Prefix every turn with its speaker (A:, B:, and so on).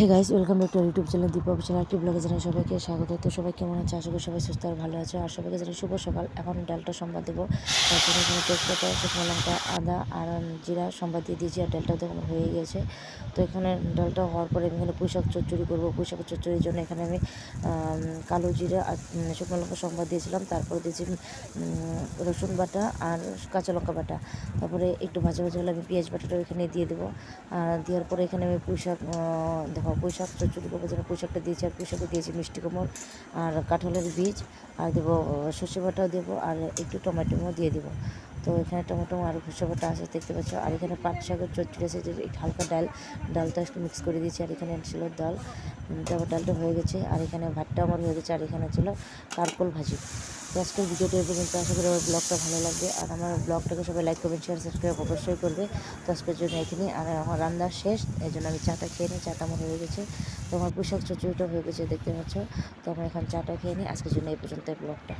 A: Hey guys welcome back to YouTube channel Deepak official একটি ব্লগে জানাই সবাইকে স্বাগত। তো সবাই কেমন আছে? আশা করি সবাই সুস্থ আর ভালো আছে। আর সবাইকে জানাই শুভ সকাল। এখন ডালটা সম্বাদ দেবো। তারপরে এখানে তেজপাতা শুকনো লঙ্কা, আদা আর জিরা সম্বাদ দিয়ে দিয়েছি আর ডালটা দেখুন হয়ে গেছে। তো এখানে ডালটা হওয়ার পরে এখানে পুঁইশাক চচ্চড়ি করব। পুঁইশাক চচ্চড়ির জন্য এখানে আমি কালো জিরা আর শুকনো লঙ্কা সম্বাদ দিয়েছিলাম। তারপরে দিয়েছি রসুন বাটা আর কাঁচা লঙ্কা বাটা। তারপরে একটু ভাজা ভাজা হলে আমি পেঁয়াজ বাটাটা এখানে দিয়ে দেবো। আর দেওয়ার পরে এখানে আমি পুঁইশাক পুঁইশাক, চচ্চড়ি করব যেন পুঁইশাকটা দিয়েছি, আর পুঁইশাকে দিয়েছি মিষ্টি কোমর আর কাঁঠালের বীজ। আর দেবো সর্ষে বাটাও দেবো, আর একটু টমেটোও দিয়ে দেবো। তো এখানে টমেটো সর্ষে বাটা আছে, দেখতে পাচ্ছ। আর এখানে পাট শাকের চচ্চড়ি আছে, যে হালকা ডাল, ডালটা একটু মিক্স করে দিয়েছি, আর এখানে ছিল ডাল। তারপর ডালটা হয়ে গেছে, আর এখানে ভাতটা আমার হয়ে গেছে, আর এখানে ছিল কারকোল ভাজি। তো আজকের ভিডিওটা পর্যন্ত, আশা করি আমার ব্লগটা ভালো লাগবে, আর আমার ব্লগটাকে সবাই লাইক করবেন শেয়ার সাবস্ক্রাইব অবশ্যই করবে। তো আজকের জন্য এখানে, আর আমার রান্না শেষ, এই জন্য আমি চাটা খেয়ে নিই, চাটা আমার হয়ে গেছে। তো আমার পোশাক চচড়িটা হয়ে গেছে, দেখতে পাচ্ছ। তো আমরা এখন চাটা খেয়ে নিই, আজকের জন্য এই পর্যন্ত ব্লগটা